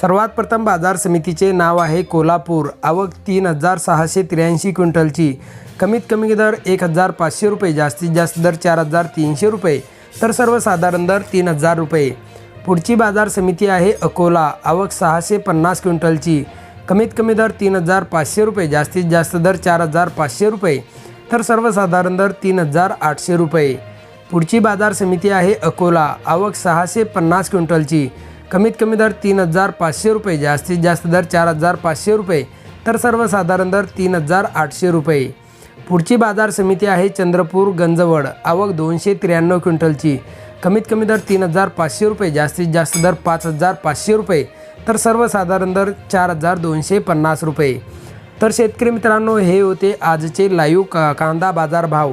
सर्वात प्रथम बाजार समितीचे नाव आहे कोल्हापूर. आवक तीन हजार सहाशे त्र्याऐंशी क्विंटलची. कमीत कमी दर एक हजार पाचशे रुपये जास्तीत जास्त दर चार हजार तीनशे रुपये तर सर्वसाधारण दर तीन हजार रुपये. पुढची बाजार समिती आहे अकोला. आवक सहाशे पन्नास क्विंटलची. कमीत कमी दर तीन हजार पाचशे रुपये जास्तीत जास्त दर चार हजार पाचशे रुपये तर सर्वसाधारण दर तीन हजार आठशे रुपये. पुढची बाजार समिती आहे अकोला. आवक सहाशे पन्नास क्विंटलची. कमीत कमी दर तीन हजार पाचशे रुपये जास्तीत जास्त दर चार हजार पाचशे रुपये तर सर्वसाधारण दर तीन हजार आठशे रुपये. पुढची बाजार समिती आहे चंद्रपूर गंजवड आवक दोनशे त्र्याण्णव क्विंटलची. कमीत कमी दर तीन हजार पाचशे रुपये जास्तीत जास्त दर पाच हजार पाचशे रुपये तर सर्वसाधारण दर चार हजार दोनशे पन्नास रुपये. तर शेतकरी मित्रांनो हे होते आजचे लाईव्ह का कांदा बाजार भाव.